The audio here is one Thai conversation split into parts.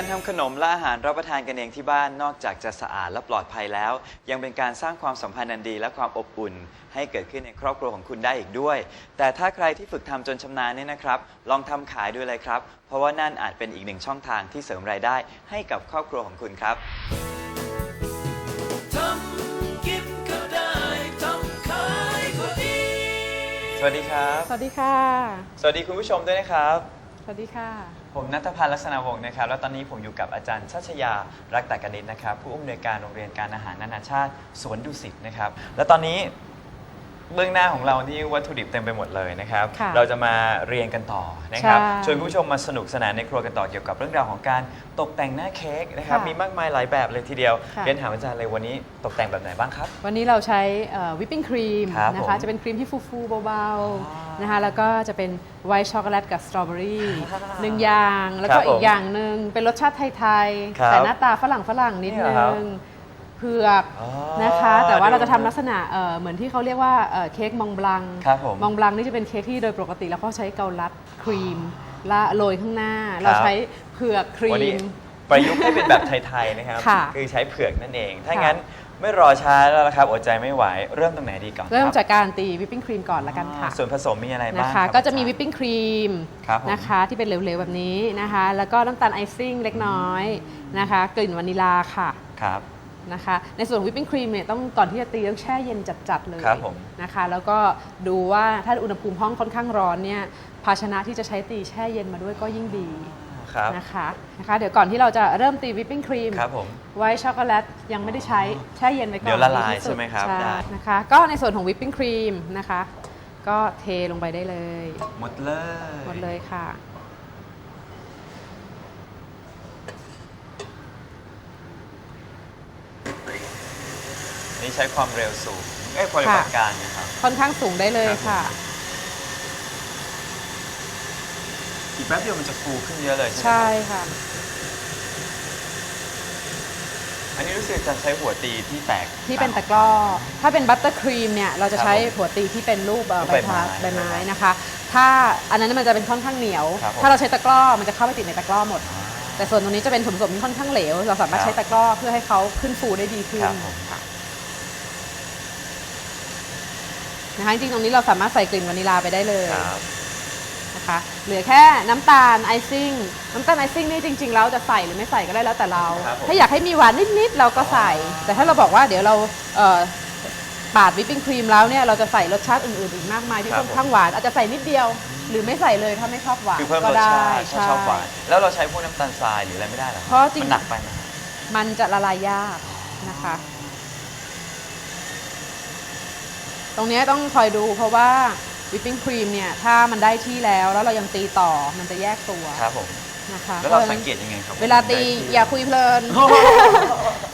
การทำขนมและอาหารรับประทานกันเองที่บ้านนอกจากจะสะอาดและปลอดภัยแล้ว ยังเป็นการสร้างความสัมพันธ์อันดีและความอบอุ่น ให้เกิดขึ้นในครอบครัวของคุณได้อีกด้วย แต่ถ้าใครที่ฝึกทำจนชำนาญเนี่ยนะครับ ลองทำขายดูเลยครับ เพราะว่านั่นอาจเป็นอีกหนึ่งช่องทางที่เสริมรายได้ ให้กับครอบครัวของคุณครับทำกินก็ได้ทำขายก็ดีสวัสดีครับ สวัสดีค่ะ สวัสดีคุณผู้ชมด้วยนะครับ สวัสดีค่ะ ผมนัทพันธ์ลักษณะวงศ์นะครับ แล้วตอนนี้ผมอยู่กับอาจารย์ชัชยารักตากนิตนะครับ ผู้อำนวยการโรงเรียนการอาหารนานาชาติสวนดุสิตนะครับ แล้วตอนนี้เบื้องหน้าของเรานี่วัตถุดิบเต็มไปหมดเลยนะครับ ค่ะเราจะมาเรียนกันต่อนะครับใช่ชวนคุณผู้ชมมาสนุกสนานในครัวกันต่อเกี่ยวกับเรื่องราวของการตกแต่งหน้าเค้กนะครับ ค่ะมีมากมายหลายแบบเลยทีเดียวค่ะ เรียนถามอาจารย์เลยวันนี้ตกแต่งแบบไหนบ้างครับ วันนี้เราใช้วิปปิ้งครีมครับนะคะ ผมจะเป็นครีมที่ฟูๆเบาอ๋อๆ นะคะแล้วก็จะเป็นไวท์ช็อกโกแลตกับสตรอเบอรี่อ่าหนึ่งอย่าง แล้วครัก็บผมอีกอย่างหนึ่งเป็นรสชาติไทยครับๆแต่หน้าตาฝรั่งฝรั่งนิดนี่เหรนึอครับงเผือกอ๋อนะคะ แต่ว่าเราจะดูทำลักษณะเอ่อเหมือนที่เขาเรียกว่าเอ่อเค้กมองบลังครับผมมองบลังนี่จะเป็นเค้กที่โดยปกติแล้วเขาใช้เกาลัดครีมและโรยข้างหน้า เราใช้เผือกครีวันนี้ ม ประยุกต์ให้เป็นแบบไทย ๆ นะครับ ค่ะอใช้เผือกนั่นเอง ถ้าค่ะงั้น ไม่รอช้าแล้วละครับอดใจไม่ไหวเริ่มตรงไหนดีก่อนเริ่มคบจากการตีวิปปิ้งครีมก่อนละกันค่ะ ส่วนผสมมีอะไรบ้างนะคะ รับก็จะมีอาารย์วิปปิ้งครีมครับผมนะคะที่เป็นเหลวๆแบบนี้นะคะ แล้วก็น้ำตาลไอซิ่งเล็กน้อยนะคะ กลิ่นวานิลาค่ะครับ นะคะ ในส่วนวิปปิ้งครีมเนี่ยต้องก่อนที่จะตีต้องแช่เย็นจัดๆเลยครับผม นะคะ แล้วก็ดูว่าถ้าอุณหภูมิห้องค่อนข้างร้อนเนี่ยภาชนะที่จะใช้ตีแช่เย็นมาด้วยก็ยิ่งดี ครับนะคะนะคะ เดี๋ยวก่อนที่เราจะเริ่มตีวิปปิ้งครีมครับผม ไว้ช็อกโกแลตยังไม่ได้ใช้แช่เย็นไว้ก่อนเดี๋ยวละลายดีที่สุใช่ไหมครับใช่ได้ นะคะ ก็ในส่วนของวิปปิ้งครีมนะคะ ก็เทลงไปได้เลยหมดเลยหมดเลยค่ะ นี่ใช้ความเร็วสูงเอ้ยความเร็วค่ะปานกลางนะครับ ค่อนข้างสูงได้เลยครับ ค่ะ อีกแป๊บเดียวมันจะฟูขึ้นเยอะเลยใช่ไหมใช่ครับค่ะ อันนี้รู้สึกจะใช้หัวตีที่แตก ที่เป็นตะกร้อ ถ้าเป็นบัตเตอร์ครีมเนี่ยเราจะใช้ครับผมหัวตีที่เป็นรูปเอ่อรูปใบใบไม้พัดใบไม้นะคะ ถ้าอันนั้นมันจะเป็นค่อนข้างเหนียว ครับผม ถ้าเราใช้ตะกร้อมันจะเข้าไปติดในตะกร้อหมด แต่ส่วนตรงนี้จะเป็นส่วนผสมที่ค่อนข้างเหลว เราสามารถครับใช้ตะกร้อเพื่อให้เขาขึ้นฟูได้ดีขึ้นครับผมค่ะนะคะจริงๆตรงนี้เราสามารถใส่กลิ่นวานิลาไปได้เลย ครับ นะคะเหลือแค่น้ำตาลไอซิ่งน้ำตาลไอซิ่งนี่จริงๆแล้วจะใส่หรือไม่ใส่ก็ได้แล้วแต่เรา ครับผม ถ้าอยากให้มีหวานนิดๆเราก็ใส่ แต่ถ้าเราบอกว่าเดี๋ยวเราเอ่อปาดวิปปิ้งครีมแล้วเนี่ยเราจะใส่รสชาติอื่นๆอีกมากมายที่ครับค่อนข้างหวานอาจจะใส่นิดเดียว หรือไม่ใส่เลยถ้าไม่ชอบหวานคือเพิ่มก็รสได้ชาติถ้าชอบหวาน ใช่ แล้วเราใช้พวกน้ำตาลทรายหรืออะไรไม่ได้หรอคบเพราะจริง มันหนักไปไหมมันจะละลายยากนะคะ ตรงเนี้ยต้องคอยดูเพราะว่า วิปปิ้งครีมเนี่ยถ้ามันได้ที่แล้วแล้วเรายังตีต่อมันจะแยกตัวครับผม นะคะแล้วเราพะฉะสันั้งนเกตยังไงครับเวลาตีได้ที่อย่าคุยเพลิน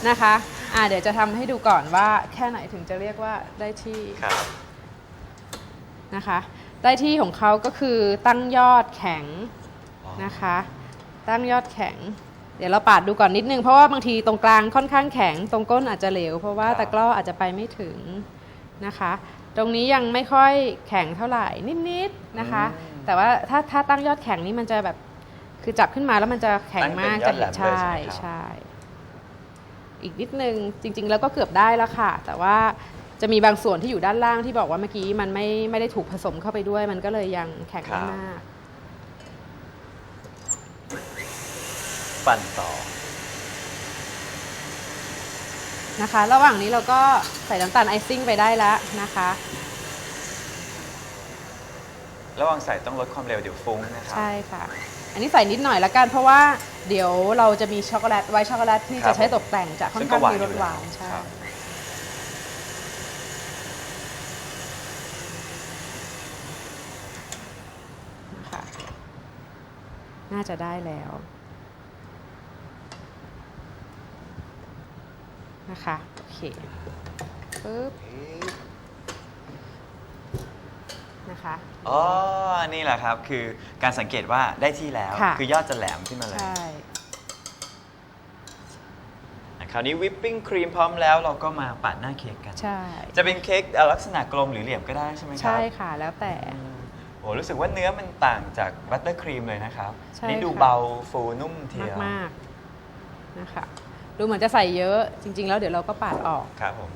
นะคะอ่าเดี๋ยวจะทำให้ดูก่อนว่าแค่ไหนถึงจะเรียกว่าได้ที่ครับ นะคะ ได้ที่ของเขาก็คือตั้งยอดแข็งอ๋อนะคะ ตั้งยอดแข็ง เดี๋ยวเราปาดดูก่อนนิดนึงเพราะว่าบางทีตรงกลางค่อนข้างแข็ง ตรงก้นอาจจะเหลว เพราะว่าตะกร้ออาจจะไปไม่ถึงนะคะ ตรงนี้ยังไม่ค่อยแข็งเท่าไหร่นิดๆนะคะ แต่ว่าถ้าถ้าตั้งยอดแข็งนี่มันจะแบบคือจับขึ้นมาแล้วมันจะแข็งมากตั้จะงเป็นยอดแหลมเลยใช่ใช่ไหมครับ ใช่ อีกนิดนึงจริง ๆ แล้วก็เกือบได้แล้วค่ะ แต่ว่าจะมีบางส่วนที่อยู่ด้านล่างที่บอกว่าเมื่อกี้มันไม่ไม่ได้ถูกผสมเข้าไปด้วย มันก็เลยยังแข็งไม่มาก ปั่นต่อ นะคะ ระหว่างนี้เราก็ใส่น้ำตาลไอซิ่งไปได้แล้วนะคะ ระหว่างใส่ต้องลดความเร็วเดี๋ยวฟุ้งนะครัใช่ค่ะ อันนี้ใส่นิดหน่อยละกันเพราะว่าเดี๋ยวเราจะมีช็อกโกแลตไว้ช็อกโกแลตที่ครัจะบใช้ตกแต่งจะค่อนซึ่งก็ข้างหวานมีรอสยู่หแล้ววานใช่ครับนะคะน่าจะได้แล้ว นะคะ โอเคปึ๊บนะคะอ๋อ นี่แหละครับ คือการสังเกตว่าได้ที่แล้ว ค่ะ คือยอดจะแหลมขึ้นมาเลย ใช่ คราวนี้วิปปิ้งครีมพร้อมแล้วเราก็มาปาดหน้าเค้กกัน ใช่ จะเป็นเค้กเอ่อลักษณะกลมหรือเหลี่ยมก็ได้ใช่ไหมครัใช่ค่ะแล้วแต่ อืมโอ้รู้สึกว่าเนื้อมันต่างจากบัตเตอร์ครีมเลยนะครับ ใช่นี่ดูค่ะ เบาฟูนุ่มเทีมากยว มากๆนะคะ ดูเหมือนจะใส่เยอะจริง ๆ แล้วเดี๋ยวเราก็ปาดออก ครับผม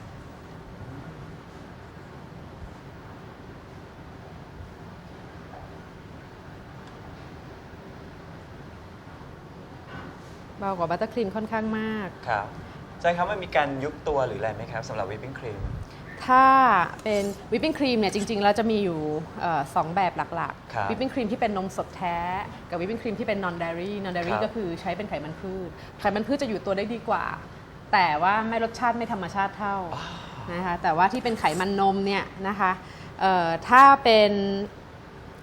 เบากว่าบัตเตอร์ครีมค่อนข้างมาก ครับอาจารย์ครับมันมีการยุบตัวหรืออะไรไหมครับสำหรับวิปปิ้งครีม ถ้าเป็นวิปปิ้งครีมเนี่ยจริงๆแล้วจะมีอยู่เอ่อสองแบบหลักครับๆวิปปิ้งครีมที่เป็นนมสดแท้กับวิปปิ้งครีมที่เป็น non dairy non ค dairy รับก็คือใช้เป็นไขมันพืช ไขมันพืชจะอยู่ตัวได้ดีกว่า แต่ว่าไม่รสชาติไม่ธรรมชาติเท่านะคะแต่ว่าที่เป็นไขมันนมเนี่ยนะคะเอ่อถ้าเป็น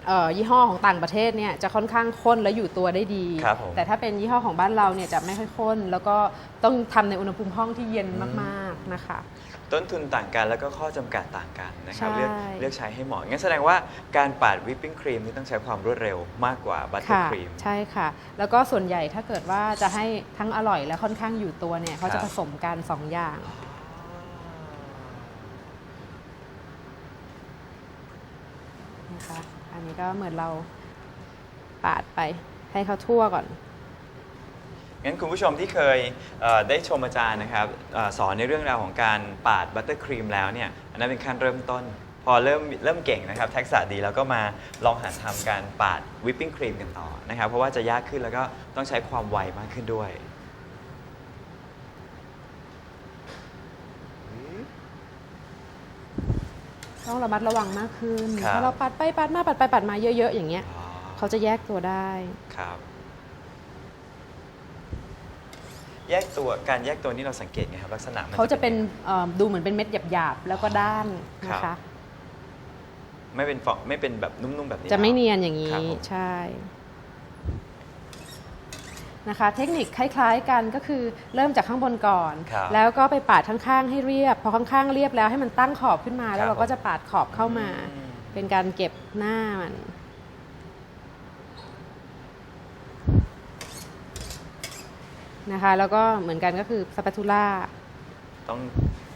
เอ่อยี่ห้อของต่างประเทศเนี่ยจะค่อนข้างข้นและอยู่ตัวได้ดี ครับผม แต่ถ้าเป็นยี่ห้อของบ้านเราเนี่ยจะไม่ค่อยข้น แล้วก็ต้องทำในอุณหภูมิห้องที่เย็นมากๆนะคะ ต้นทุนต่างกันแล้วก็ข้อจำกัดต่างกันนะครับ ใช่เลือกเลือกใช้ให้เหมาะงั้นแสดงว่าการปาดวิปปิ้งครีมนี่ต้องใช้ความรวดเร็วมากกว่าบัตเตอร์ค่ะครีม ใช่ค่ะ แล้วก็ส่วนใหญ่ถ้าเกิดว่าจะให้ทั้งอร่อยและค่อนข้างอยู่ตัวเนี่ยเขาครัจะบ ผสมกันสองอย่าง นะคะอันนี้ก็เหมือนเราปาดไปให้เขาทั่วก่อน งั้นคุณผู้ชมที่เคยเอ่อได้ชมอาจารย์นะครับเออสอนในเรื่องราวของการปาดบัตเตอร์ครีมแล้วเนี่ยอันนั้นเป็นขั้นเริ่มต้น พอเริ่มเริ่มเก่งนะครับทักษะดีแล้วก็มาลองหัดทำการปาดวิปปิ้งครีมกันต่อนะครับเพราะว่าจะยากขึ้นแล้วก็ต้องใช้ความไวมากขึ้นด้วยต้องระมัดระวังมากขึ้นครับถ้าเราปัดไปปัดมาปัดไปปัดมาเยอะ ๆ อย่างเงี้ย อ๋อเขาจะแยกตัวได้ ครับ แยกตัวการแยกตัวนี้เราสังเกตไงครับลักษณะมันเขาจะเป็นยังไงเอ่อดูเหมือนเป็นเม็ดหยาบๆ แล้วก็ด้านนะครัคะบไม่เป็นฟองไม่เป็นแบบนุ่มๆแบบนี้จะไม่เนียนอย่างครันี้บผมใช่นะคะ เทคนิคคล้ายๆกันก็คือเริ่มจากข้างบนก่อนครับแล้วก็ไปปาดข้างๆ ให้เรียบ พอข้างๆ เรียบแล้วให้มันตั้งขอบขึ้นมา แล้ครัวบเราก็จะปาดขอบเข้ามาอืมเป็นการเก็บหน้ามัน นะคะ แล้วก็เหมือนกันก็คือสปาตูล่า ต้อง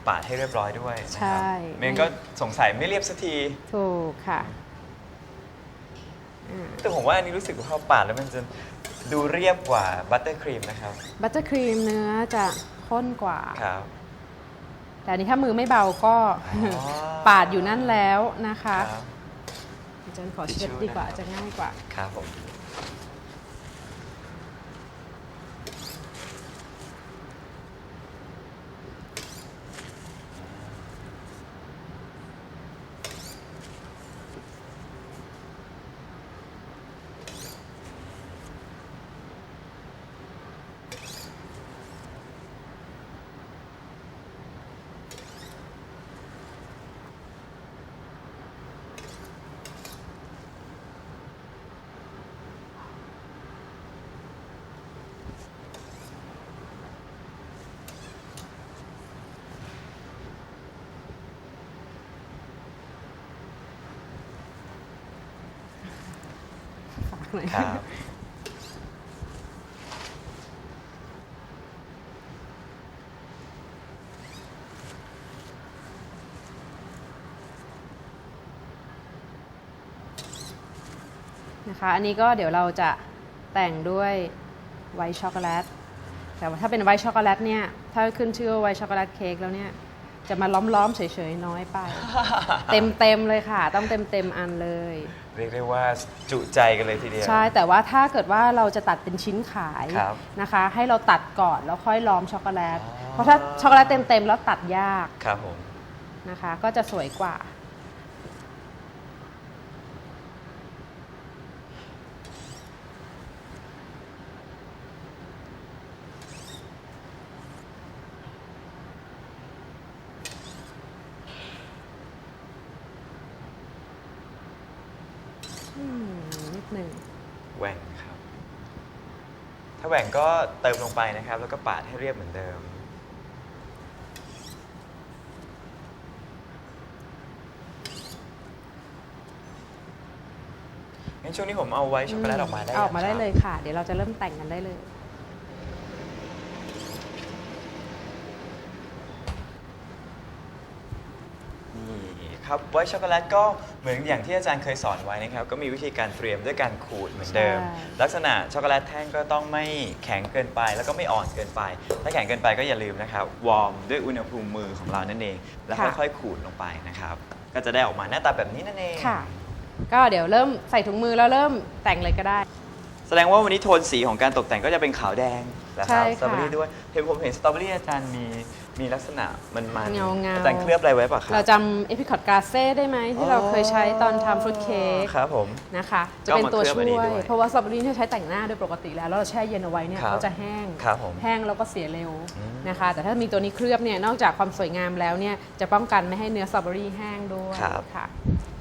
ปาดให้เรียบร้อยด้วยนะใช่ครับไม่งั้นก็สงสัยไม่เรียบสักทีถูกค่ะอ่าแต่ผมว่าอันนี้รู้สึกว่าพอปาดแล้วมันจะดูเรียบกว่าบัตเตอร์ครีมนะครับบัตเตอร์ครีมเนื้อจะข้นกว่า ครับ แต่อันนี้ถ้ามือไม่เบาก็ อ๋อ ปาดอยู่นั่นแล้วนะคะครับอาจารย์ขอเช็ดดีกว่าทิชชู่นะครับจะง่ายกว่า ครับผม หน่อย ครับนะคะ อันนี้ก็เดี๋ยวเราจะแต่งด้วยไวท์ช็อกโกแลต แต่ว่าถ้าเป็นไวท์ช็อกโกแลตเนี่ย ถ้าขึ้นชื่อว่าไวท์ช็อกโกแลตเค้กแล้วเนี่ย จะมาล้อมๆเฉยๆน้อยไป เต็มๆเลยค่ะ ต้องเต็มๆอันเลย เรียกได้ว่าจุใจกันเลยทีเดียว ใช่แต่ว่าถ้าเกิดว่าเราจะตัดเป็นชิ้นขายครับนะคะ ให้เราตัดก่อนแล้วค่อยล้อมช็อกโกแลต อ๋อ เพราะถ้าช็อกโกแลตเต็มๆแล้วตัดยากครับผม นะคะ ก็จะสวยกว่า หนึ่งแหว่งครับ ถ้าแหว่งก็เติมลงไปนะครับ แล้วก็ปาดให้เรียบเหมือนเดิม งั้นช่วงนี้ผมเอาไว้ช็อกโกแลตออกมาได้เอาออกมาได้งครับเลยค่ะ เดี๋ยวเราจะเริ่มแต่งกันได้เลย นี่ครับไว้ช็อกโกแลตก็เหมือนอย่างที่อาจารย์เคยสอนไว้นะครับ ก็มีวิธีการเตรียมด้วยการขูดเหมือนเดิมใช่ลักษณะช็อกโกแลตแท่งก็ต้องไม่แข็งเกินไป แล้วก็ไม่อ่อนเกินไป ถ้าแข็งเกินไปก็อย่าลืมนะครับวอร์มด้วยอุณหภูมิมือของเรานั่นเอง แล้วค่อยๆขูดลงไปนะครับ ก็จะได้ออกมาหน้าตาแบบนี้นั่นเอง ค่ะ ก็เดี๋ยวเริ่มใส่ถุงมือแล้วเริ่มแต่งเลยก็ได้ แสดงว่าวันนี้โทนสีของการตกแต่งก็จะเป็นขาวแดงนะคใช่รับค่ะ สตรอเบอรี่ด้วยเห็นผมเห็นสตรอเบอรี่อาจารย์มี มีลักษณะมันมันๆเงาๆอาจารย์เคลือบอะไรไว้ป่ะครัเราจำเอพิคอตกาเซ่ได้ไหมที่เราเคยใช้ตอนทำฟรุตเค้กครับผม นะคะ จะก็เป็นมาตัวเคลือบช่อันนี้วยด้วย เพราะว่าสตรอเบอรี่ที่ใช้แต่งหน้าโดยปกติแล้วแล้วเราแช่เย็นเอาไว้เนี่ยครับเขาจะแห้ง ครับผมแห้งแล้วก็เสียเร็วอืมนะคะ แต่ถ้ามีตัวนี้เคลือบเนี่ยนอกจากความสวยงามแล้วเนี่ยจะป้องกันไม่ให้เนื้อสตรอเบอรี่แห้งด้วยครับ ค่ะ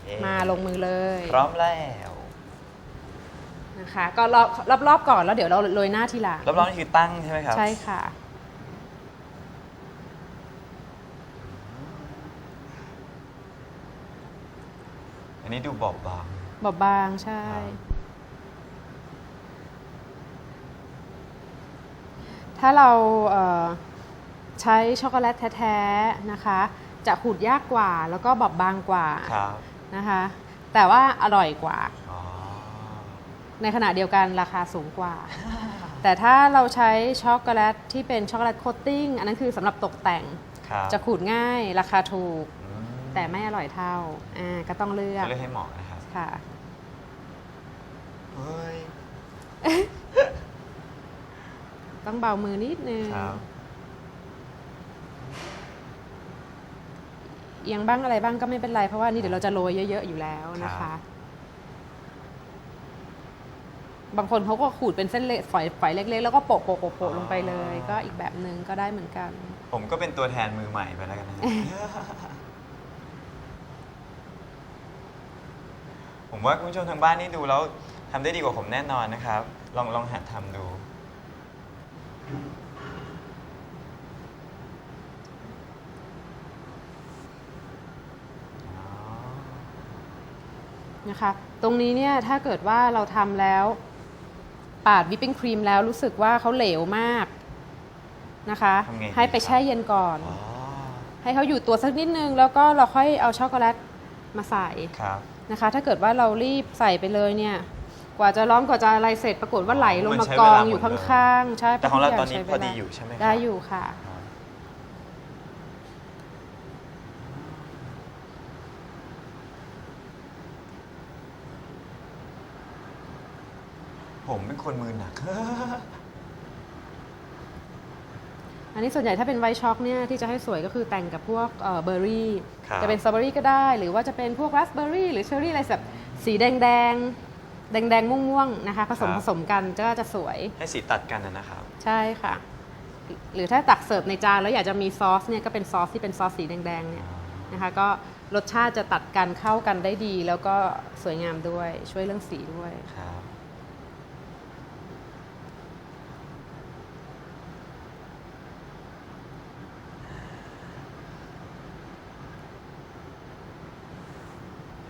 เอ๊ะมาลงมือเลยพร้อมแล้วนะคะ ก็รอบรอบๆก่อนแล้วเดี๋ยวเราโรยหน้าทีหลังรอบๆนี่คือตั้งใช่ไหมครับ ใช่ค่ะ นนี้ดูบอบบางบอบบางใช่ครับถ้าเราเอ่อใช้ช็อกโกแลตแท้ๆนะคะ จะขูดยากกว่าแล้วก็บอบบางกว่าครับนะคะ แต่ว่าอร่อยกว่าอ๋อในขณะเดียวกันราคาสูงกว่า แต่ถ้าเราใช้ช็อกโกแลตที่เป็นช็อกโกแลตโคตติ้งอันนั้นคือสำหรับตกแต่งครับจะขูดง่ายราคาถูกอืม แต่ไม่อร่อยเท่าอ่าก็ต้องเลือกจะเลือกให้เหมาะนะครับค่ะเฮ้ยต้องเบามือนิดนึงครับเอียงบ้างอะไรบ้างก็ไม่เป็นไร เพราะว่านี่เดี๋ยวเราจะโรยเยอะ ๆ อยู่แล้วนะครัคะบบางคนเขาก็ขูดเป็นเส้นเล็กฝอยฝอยเล็ก ๆ แล้วก็โปะโปะโปะโปะลงไปเลย ก็อีกแบบหนึ่งก็ได้เหมือนกัน ผมก็เป็นตัวแทนมือใหม่ไปแล้วกันนะ ผมว่าคุณผู้ชมทางบ้านนี่ดูแล้วทำได้ดีกว่าผมแน่นอนนะครับ ลองลองหัดทำดูอ๋อนะคะ ตรงนี้เนี่ยถ้าเกิดว่าเราทำแล้ว ปาดวิปปิ้งครีมแล้วรู้สึกว่าเขาเหลวมากนะคะ ทำไงดีให้ไปครับ แช่เย็นก่อน อ๋อให้เขาอยู่ตัวสักนิดนึง แล้วก็เราค่อยเอาช็อกโกแลตมาใส่ ครับ นะคะ ถ้าเกิดว่าเรารีบใส่ไปเลยเนี่ย กว่าจะร้อนกว่าจะอะไรเสร็จปรากฏว่าไหลลงมันมาใช้กองเวลาหมดอยู่เลยข้างๆใช่แต่ของเราทุกตอนนี้ใช้พอเวลาดีอยู่ใช่ไหมครับได้อยู่ค่ะอ๋อผมเป็นคนมือหนัก อันนี้ส่วนใหญ่ถ้าเป็นไวท์ช็อกเนี่ยที่จะให้สวยก็คือแต่งกับพวกเอ่อเบอร์รี่ครับจะเป็นสตรอเบอรี่ก็ได้ หรือว่าจะเป็นพวกราสเบอร์รี่หรือเชอร์รี่อะไรแบบสีแดงแดงแดงแดงๆม่วงๆนะคะผสมคผรับสมกันก็จะสวย ให้สีตัดกันนะนะครับ ใช่ค่ะ หรือถ้าตักเสิร์ฟในจานแล้วอยากจะมีซอสเนี่ยก็เป็นซอสที่เป็นซอสสีแดงๆเนี่ยนะคะก็รสชาติจะตัดกันเข้ากันได้ดี แล้วก็สวยงามด้วยช่วยเรื่องสีด้วยครับ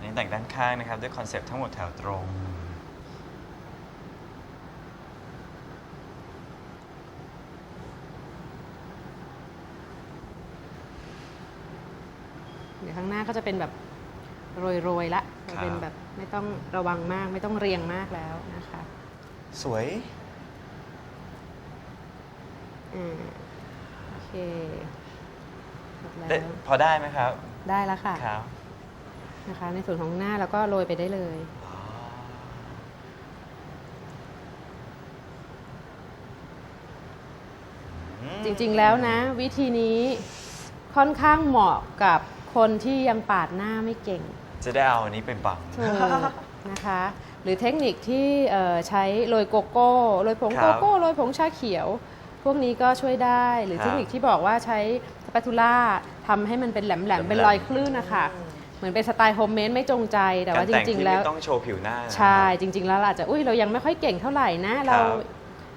อั นนี้แต่งด้านข้างนะครับ ด้วยคอนเซปต์ทั้งหมดแถวตรง เดี๋ยวข้างหน้าก็จะเป็นแบบโรยๆละครับจะเป็นแบบไม่ต้องระวังมากไม่ต้องเรียงมากแล้วนะคะ สวยอ่าโอเคหมดแล้วได้พอได้ไหมครับ ได้แล้วค่ะ ครับ นะคะ ในส่วนของหน้าแล้วก็โรยไปได้เลยอ๋อจริงๆแล้วนะ วิธีนี้ค่อนข้างเหมาะกับคนที่ยังปาดหน้าไม่เก่งจะได้เอาอันนี้ไปบัง ถูกนะคะ หรือเทคนิคที่เอ่อใช้โรยโกโก้โรยผงครัโกบโก้โรยผงชาเขียว พวกนี้ก็ช่วยได้หรือครับเทคนิคที่บอกว่าใช้สปาตูล่าทำให้มันเป็นแหลมๆ เป็นรอยคลื่นนะคะ เหมือนเป็นสไตล์โฮมเมดไม่จงใจแต่ว่าจกต่ริงที่ๆแล้วไม่ต้องโชว์ผิวหน้าใช่จริง ๆ แล้วเราอาจจะอุ้ยเรายังไม่ค่อยเก่งเท่าไหร่นะเรา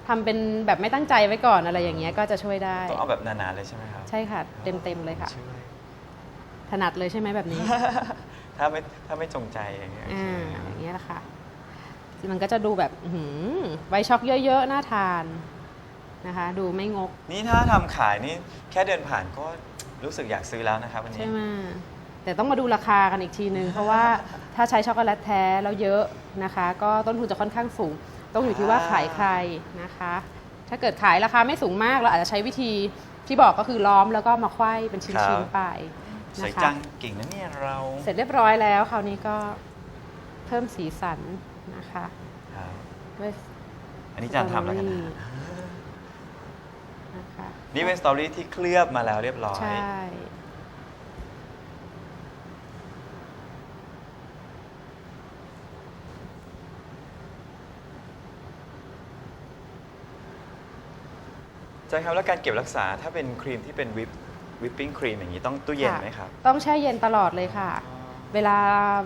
ทำเป็นแบบไม่ตั้งใจไว้ก่อนอะไรอย่างเงี้ยก็จะช่วยได้ต้องเอาแบบหนาๆเลยใช่ไหมครับใช่ค่ะเต็มๆเลยค่ะช่วยถนัดเลยใช่ไหมแบบนี้ ถ้าไม่ถ้าไม่จงใจอย่างเงี้ยอ่าอย่างเงี้ยแหละค่ะมันก็จะดูแบบอื้อหือไวท์ช็อกเยอะๆน่าทานนะคะ ดูไม่งก นี่ถ้าทำขายนี่แค่เดินผ่านก็รู้สึกอยากซื้อแล้วนะครับวันนี้ใช่ไหม แต่ต้องมาดูราคากันอีกทีนึง เพราะว่าถ้าใช้ช็อกโกแลตแท้แล้วเยอะนะคะ ก็ต้นทุนจะค่อนข้างสูง ต้องอยู่ที่ว่าขายใครนะคะ ถ้าเกิดขายราคาไม่สูงมากเราอาจจะใช้วิธีที่บอกก็คือล้อมแล้วก็มาไขว้เป็นชิ้นๆไปสวยนะคะจังเก่งนะเนี่ยเราเสร็จเรียบร้อยแล้วคราวนี้ก็เพิ่มสีสันนะคะครับด้วย อันนี้จานทำแล้วกันนะนะคะนี่เป็นสตอรี่ที่เคลือบมาแล้วเรียบร้อย ใช่ ช่ครับแล้วการเก็บรักษาถ้าเป็นครีมที่เป็นวิปวิปปิ้งครีมอย่างนี้ต้องตู้เย็นไหมครับ ต้องแช่เย็นตลอดเลยค่ะ เวลา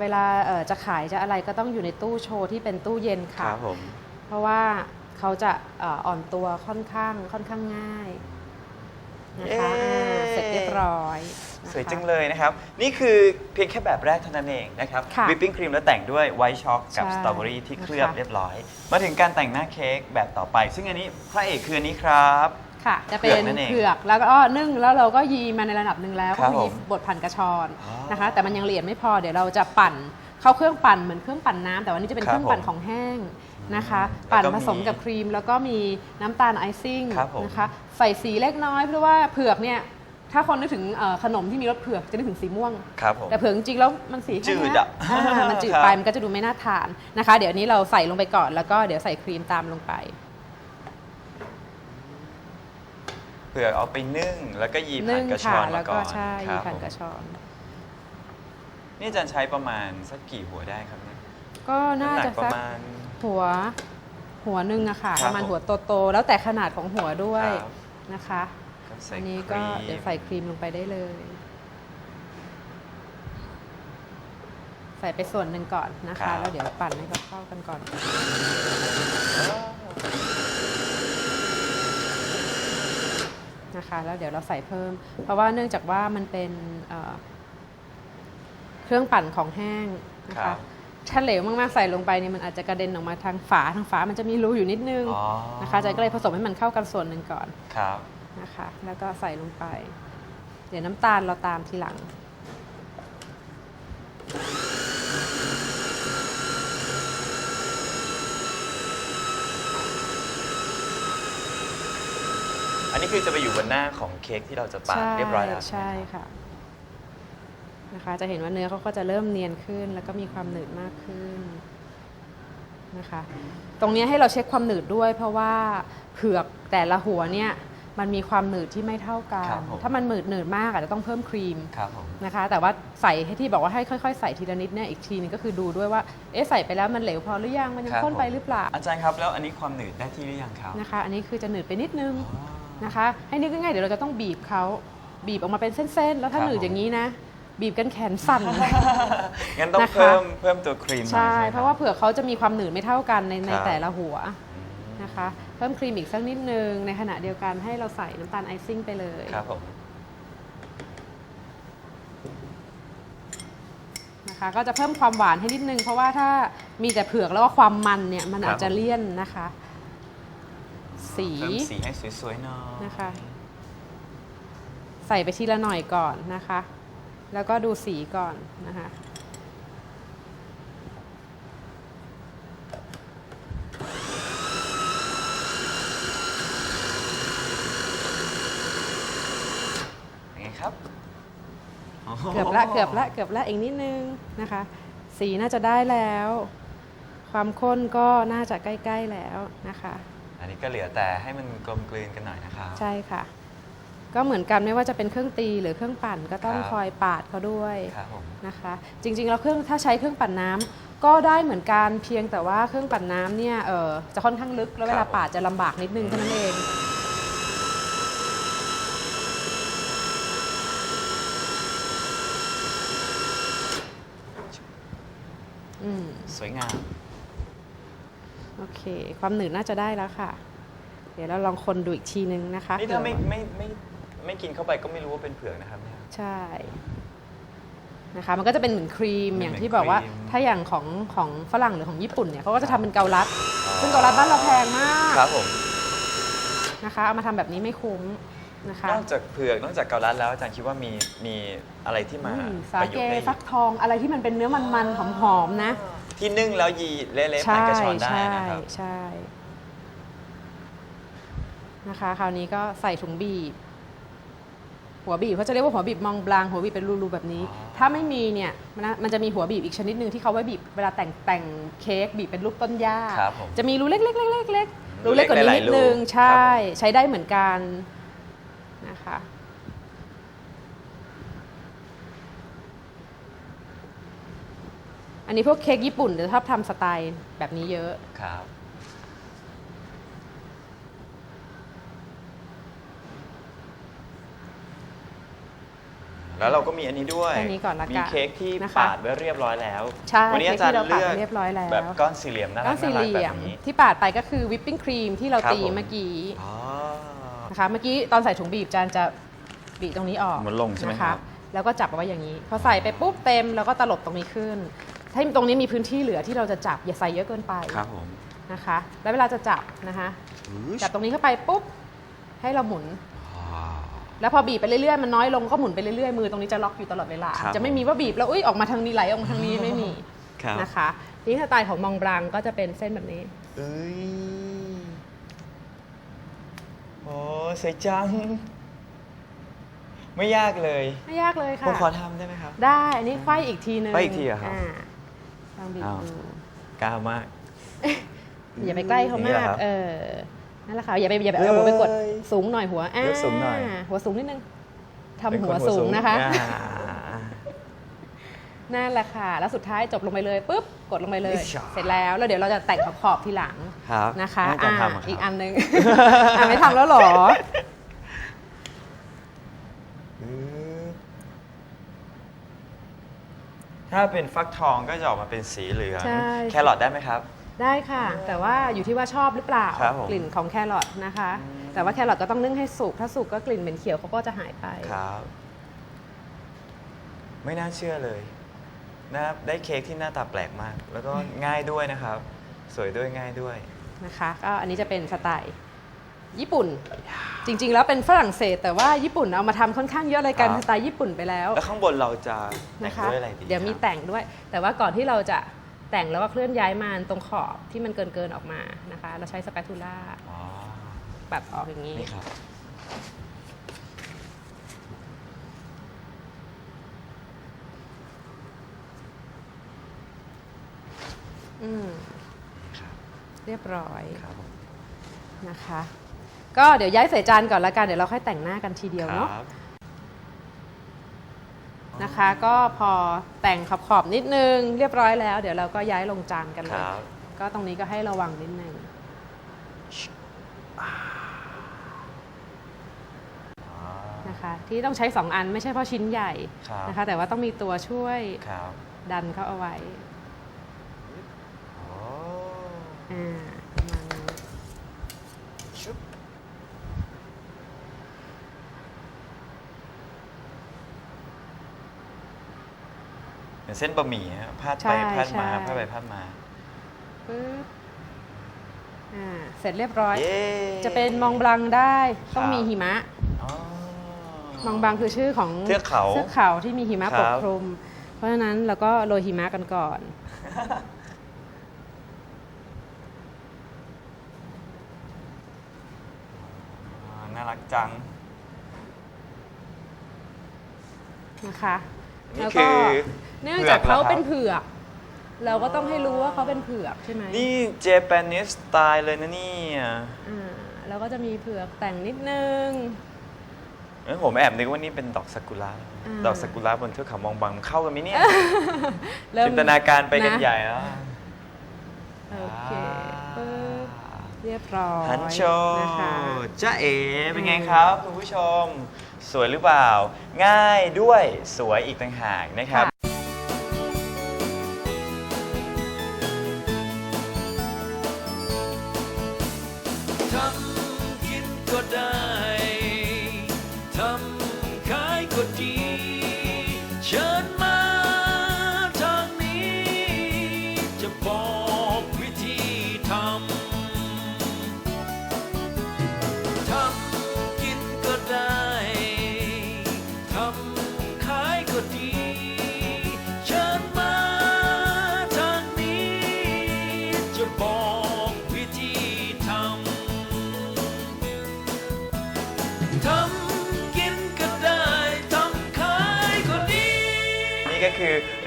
เวลาเอ่อจะขายจะอะไรก็ต้องอยู่ในตู้โชว์ที่เป็นตู้เย็นคค่ะรับผมเพราะว่าเขาจะเอ่ออ่อนตัวค่อนข้างค่อนข้างง่ายนะคะอ่าเสร็จเรียบร้อยนะคะสวยจังเลยนะครับ นี่คือเพียงแค่แบบแรกเท่านั้นเองนะครับค่ะวิปปิ้งครีมแล้วแต่งด้วยไวท์ช็อกกับใช่สตรอเบอรี่ที่เคลือบนะคะเรียบร้อย มาถึงการแต่งหน้าเค้กแบบต่อไป ซึ่งอันนี้พระเอกคืออันนี้ครับ ค่ะ จะเป็นเผือกนั่นเองเผือกแล้วก็นึ่งแล้วเราก็ยีมาในระดับหนึ่งแล้วครัก็บมีผมบดผ่านกระชอนอ๋อนะคะ แต่มันยังละเอียดไม่พอเดี๋ยวเราจะปั่นเข้าเครื่องปั่นเหมือนเครื่องปั่นน้ำแต่วันนี้จะเป็นครับเครื่องปั่นผมของแห้งนะคะแล้วก็ปั่นผสมมีกับครีม แล้วก็มีน้ำตาลไอซิ่งครับผมนะคะใส่สีเล็กน้อยเพราะว่าเผือกเนี่ยถ้าคนนึกถึงเอ่อขนมที่มีรสเผือกจะนึกถึงสีม่วงครับผมแต่เผือกจริงๆแล้วมันสีแค่จืดเนี้ยอะอ่ามันจืดครับไปมันก็จะดูไม่น่าทานนะคะ เดี๋ยวนี้เราใส่ลงไปก่อนแล้วก็เดี๋ยวใส่ครีมตามลงไป เผือกเอาไปนึ่งแล้วก็ยีผ่านึ่นงกระชค่ะอนแล้มาวก็ก่อนใช่คยีรับผ่านผมกระชอน นี่อาจารย์ใช้ประมาณสักกี่หัวได้ครับเนี่ยก็น่าำหจะกปสักระมาณหัวหัวหนึ่งอะค่ะครับประมาณผมหัวโตๆแล้วแต่ขนาดของหัวด้วยครับนะคะก็ใส่อันนี้คก็รีมเดี๋ยวใส่ครีมลงไปได้เลย ใส่ไปส่วนหนึ่งก่อนนะคะ แล้วเดี๋ยวปั่นให้เขาเข้ากันก่อน นะคะ แล้วเดี๋ยวเราใส่เพิ่ม เพราะว่าเนื่องจากว่ามันเป็นเอ่อเครื่องปั่นของแห้งนะครัคะบถ้าเหลวมากๆใส่ลงไปเนี่ยมันอาจจะกระเด็นออกมาทางฝาทางฝามันจะมีรูอยู่นิดนึงอ๋อนะคะอาจารย์ก็เลยผสมให้มันเข้ากันส่วนหนึ่งก่อนครับนะคะ แล้วก็ใส่ลงไป เดี๋ยวน้ำตาลเราตามทีหลัง นนี้คือจะไปอยู่บนหน้าของเค้กที่เราจะปาดใช่เรียบร้อยแล้วใช่ค่ะนะคะ จะเห็นว่าเนื้อเขาก็จะเริ่มเนียนขึ้น แล้วก็มีความหนืดมากขึ้นนะคะ ตรงเนี้ยให้เราเช็คความหนืดด้วย เพราะว่าเผือกแต่ละหัวเนี่ยมันมีความหนืดที่ไม่เท่ากัครันบผม ถ้ามันหนืดหนืดมากอาจจะต้องเพิ่มครีม ครับผมนะคะ แต่ว่าใส่ให้ที่บอกว่าให้ค่อยๆ ใส่ทีละนิดเนี่ยอีกทีนึงก็คือดูด้วยว่า เอ๊ะใส่ไปแล้วมันเหลวพอหรือยังมันยังครับข้นไปผมหรือเปล่าอาจารย์ครับแล้วอันนี้ความหนืดได้ที่หรือยังครับนะคะ อันนี้คือจะหนืดไปนิดนึง อ๋อ นะคะ ให้นึกง่ายๆเดี๋ยวเราจะต้องบีบเขาบีบออกมาเป็นเส้นๆ แล้วถ้าครับหนืดผมอย่างนี้นะ บีบกันแขนสั่น งั้นต้องนะคะ เพิ่มเพิ่มตัวครีมหน่อยใช่ ไหมคบ เพราะว่าเผื่อกเขาจะมีความหนืดไม่เท่ากันในในครับ แต่ละหัวอืมนะคะ เพิ่มครีมอีกสักนิดนึง ในขณะเดียวกันให้เราใส่น้ำตาลไอซิ่งไปเลย ครับผม นะคะก็จะเพิ่มความหวานให้นิดนึง เพราะว่าถ้ามีแต่เผือกแล้วก็ความมันเนี่ยมันอาจจะเลี่ยนนะคะ สีเพิ่มสีให้สวยๆหน่อยนะคะ ใส่ไปทีละหน่อยก่อนนะคะ แล้วก็ดูสีก่อนนะคะยังไงครับเกือบละเกือบละเกือบละอีกนิดนึงนะคะ สีน่าจะได้แล้ว ความข้นก็น่าจะใกล้ ๆแล้วนะคะ อันนี้ก็เหลือแต่ให้มันกลมกลืนกันหน่อยนะครับ ใช่ค่ะ ก็เหมือนกันไม่ว่าจะเป็นเครื่องตีหรือเครื่องปั่นก็ต้องครับ คอยปาดเขาด้วยครับผม นะคะ จริงๆแล้วเครื่องถ้าใช้เครื่องปั่นน้ำก็ได้เหมือนกันเพียงแต่ว่าเครื่องปั่นน้ำเนี่ยเออจะค่อนข้างลึกแล้วเวครัลาบปาดจะลำบากนิดนึงเท่านั้นเองนมสวยงามโอ เค ความหนืดน่าจะได้แล้วค่ะ เดี๋ยวเราลองคนดูอีกทีนึงนะคะนี่ถ้าไม่เผื่อไม่ไม่ไม่กินเข้าไปก็ไม่รู้ว่าเป็นเผือกนะครับเนี่ย ใช่นะคะมันก็จะเป็นเหมือนครีมมันเหมือนอย่างที่บอกว่าครีมถ้าอย่างของของฝรั่งหรือของญี่ปุ่นเนี่ยเขาก็จะทำเป็นเกาลัด ซึ่งเกาลัดบ้านเราแพงมากครับผมนะคะเอามาทำแบบนี้ไม่คุ้มนะคะนอกจากเผือกนอกจากเกาลัดแล้วอาจารย์คิดว่ามีมีอะไรที่มาอืมสาประเกยุกต์ได้อีฟักทองอะไรที่มันเป็นเนื้อมันๆหอมๆนะ ที่นึ่งแล้วยีเละๆผ่านใช่กระชอนได้ใช่นะครับใช่นะคะ คราวนี้ก็ใส่ถุงบีบ หัวบีบเขาจะเรียกว่าหัวบีบมองบลางหัวบีบเป็นรูๆแบบนี้ ถ้าไม่มีเนี่ยมันนะมันจะมีหัวบีบอีกชนิดหนึ่งที่เขาไว้บีบเวลาแต่งแต่งเค้กบีบเป็นรูปต้นหญ้าครับผม จะมีรูเล็กๆๆๆๆรูรูเล็เล็กกกว่านี้หลายนิๆดนึงรูใช่ครับผมใช้ได้เหมือนกันนะคะ อันนี้พวกเค้กญี่ปุ่นจะชอบทำสไตล์แบบนี้เยอะ ครับ แล้วเราก็มีอันนี้ด้วย อันนี้ก่อนละกันมีเค้กที่นะคะปาดไว้เรียบร้อยแล้วใช่วันี้อาจารย์เค้กที่เราเลือกปาดเรียบร้อยแล้ว แบบก้อนสี่เหลี่ยมน่าก้รัอกนสี่น่าเหรักแบลี่ยมบนี้ ที่ปาดไปก็คือวิปปิ้งครีมที่เราครับตีผม เมื่อกี้อ๋อ นะคะ เมื่อกี้ตอนใส่ถุงบีบจานจะบีบตรงนี้ออกหมุนลงใช่ไหมนะครัคะบ แล้วก็จับเอาไว้อย่างนี้ พอใส่ไปปุ๊บเต็มแล้วก็ตลบตรงนี้ขึ้น ถ้าตรงนี้มีพื้นที่เหลือที่เราจะจับอย่าใส่เยอะเกินไปครับผมนะคะ แล้วเวลาจะจับนะคะจับตรงนี้เข้าไปปุ๊บให้เราหมุนอ๋อแล้วพอบีบไปเรื่อยๆมันน้อยลงก็หมุนไปเรื่อยๆมือตรงนี้จะล็อกอยู่ตลอดเวลาครับจะไม่มีว่าบีบแล้วอุ้ยออกมาทางนี้ไหลออกมาทางนี้ไม่มีครับนะคะทีนี้สไตล์ของมองบลังก็จะเป็นเส้นแบบนี้เอ้ยโอ้สวยจัง ไม่ยากเลย ไม่ยากเลยผมค่ะขอทำได้ไหมครับ ได้ อันนี้ไขว้อีกทีนึงไขว้อีกทีเหรอครับา ลองบีบอ้าว ดูกล้ามาก อย่าไปใกล้เขาอย่างนี้มาเหรกอครับเออนั่นแหละค่ะอย่าไปอย่าไปเอาหัวไปกดเอ้ยสูงหน่อยหัวอ่ายกสูงหน่อย หัวสูงนิดนึงทำเป็นหัควสูงนะคะอ่า นั่นแหละค่ะ แล้วสุดท้ายจบลงไปเลยปุ๊บ กดลงไปเลย อิ๊ชะเสร็จแล้ว แล้วเดี๋ยวเราจะแต่งขอบๆทีหลังครับนะคะให้อาจารย์ทำะครับ อีกอันหนึง อะไม่ทำแล้วเหรออื ถ้าเป็นฟักทองก็จะออกมาเป็นสีเหลือง ใช่ แครอทได้ไหมครับ ได้ค่ะ แต่ว่าอยู่ที่ว่าชอบหรือเปล่าครับผมกลิ่นของแครอทนะคะแต่ว่าแครอทก็ต้องนึ่งให้สุกถ้าสุกก็กลิ่นเหม็นเขียวเขาก็จะหายไป ครับ ไม่น่าเชื่อเลยนะครับได้เค้กที่หน้าตาแปลกมาก แล้วก็ง่ายด้วยนะครับ สวยด้วยง่ายด้วย นะคะก็อันนี้จะเป็นสไตล์ ญี่ปุ่น จริง ๆ แล้วเป็นฝรั่งเศส แต่ว่าญี่ปุ่นเอามาทำค่อนข้างเยอะเลยกันครับสไตล์ญี่ปุ่นไปแล้วแล้วข้างบนเราจะแต่งนะคะ ด้วยอะไรดีเดี๋ยวมีครับแต่งด้วย แต่ว่าก่อนที่เราจะแต่งแล้วก็เคลื่อนย้ายมันตรงขอบที่มันเกินเกินๆออกมานะคะ เราใช้สเปทูล่าอ๋อแบบออกอย่างนี้ นี่ครับ อืม ครับเรียบร้อยครับผมนะคะ ก็เดี๋ยวย้ายใส่จานก่อนละกันเดี๋ยวเราค่อยแต่งหน้ากันทีเดียวเนาะครับนะคะ ก็พอแต่งขอบขอบๆนิดนึงเรียบร้อยแล้ว เดี๋ยวเราก็ย้ายลงจานกันคเลยรับ ก็ตรงนี้ก็ให้ระวังนิดนึงอ๋อนะคะที่ต้องใช้ 2 อันไม่ใช่เพราะชิ้นใหญ่ครับนะคะ แต่ว่าต้องมีตัวช่วยครับ ดันเข้าเอาไว้ โอ้ อ่าประมาณนี้ ชุบเห มือนเส้นบะหมี่ฮะพาดไปพาดมาพาดไปพาดมาปึ๊บอ่าเสร็จเรียบร้อย เย้ จะเป็นมองบลังได้ต้องครับ มีหิมะ อ๋อ มองบลังคือชื่อของเทือกเขาเทือกเขาที่มีหิมะครัปบกคลุม เพราะฉะนั้นเราก็โรยหิมะกันก่อน อ่าน่ารักจัง นะคะนี่แล้วคืก็อ เนื่องจากเผือกเหรอเขาครับเป็นเผือก เราก็ต้องให้รู้ว่าเขาเป็นเผือกใช่ไหมนี่เจแปนิสสไตล์เลยนะเนี่ยอ่าเราก็จะมีเผือกแต่งนิดนึง เอ้ยผมแอบนึกว่านี่เป็นดอกซากุระอ่า ดอกซากุระบนเทือกเขามองบังเข้ากันไหมเนี่ยเริ่ม จินตนาการไปกันะใหญ่แล้วโอเคปึ๊บเรียบร้อยฮันโชนะคะ จ้าเอ๋เป็นไงครับคุณผู้ชม สวยหรือเปล่า ง่ายด้วยสวยอีกต่างหากนะครับ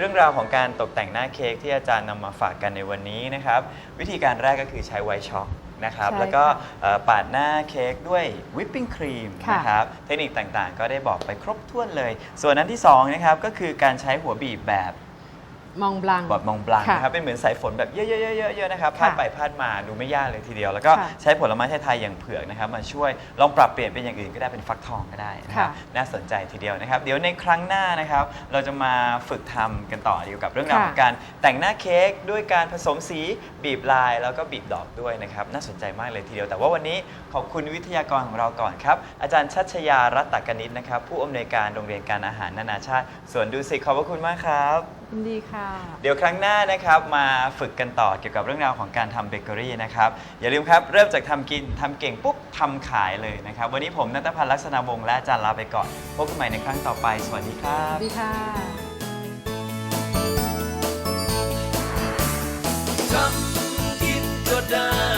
รื่องราวของการตกแต่งหน้าเค้กที่อาจารย์นำมาฝากกันในวันนี้นะครับ วิธีการแรกก็คือใช้ไวท์ช็อกนะครับ ใช่แล้วก็ค่ะเอ่อปาดหน้าเค้กด้วยวิปปิ้งครีมค่ะ นะครับ เทคนิคต่างๆ ก็ได้บอกไปครบถ้วนเลย ส่วนนั้นที่2นะครับก็คือการใช้หัวบีบแบบ มองบลัง บอดมองบลังค่ะนะครับเป็นเหมือนสายฝนแบบเยอะๆๆๆๆนะครับพาดค่ะไปพาดมาดูไม่ยากเลยทีเดียว แล้วก็ค่ะใช้ผลไม้ไทยๆอย่างเผือกนะครับมาช่วยลองปรับเปลี่ยนเป็นอย่างอื่นก็ได้เป็นฟักทองก็ได้นะครับค่ะน่าสนใจทีเดียวนะครับ เดี๋ยวในครั้งหน้านะครับเราจะมาฝึกทำกันต่อเกี่ยวกับเรื่องราวค่ะ ของการแต่งหน้าเค้กด้วยการผสมสีบีบลาย แล้วก็บีบดอกด้วยนะครับน่าสนใจมากเลยทีเดียว แต่ว่าวันนี้ขอบคุณวิทยากรของเราก่อนครับอาจารย์ชัชยารัตตกนิษฐ์นะครับผู้อำนวยการโรงเรียนการอาหารนานาชาติส่วนดูสิตขอบพระคุณมากครับ ยินดีค่ะ เดี๋ยวครั้งหน้านะครับมาฝึกกันต่อเกี่ยวกับเรื่องราวของการทำเบเกอรี่นะครับ อย่าลืมครับ เริ่มจากทำกินทำเก่งปุ๊บทำขายเลยนะครับ วันนี้ผมนัทพันธ์ลักษณะวงศ์และอาจารย์ลาไปก่อน พบกันใหม่ในครั้งต่อไป สวัสดีครัสบ วัสดีค่ะ ทำกินก็ได้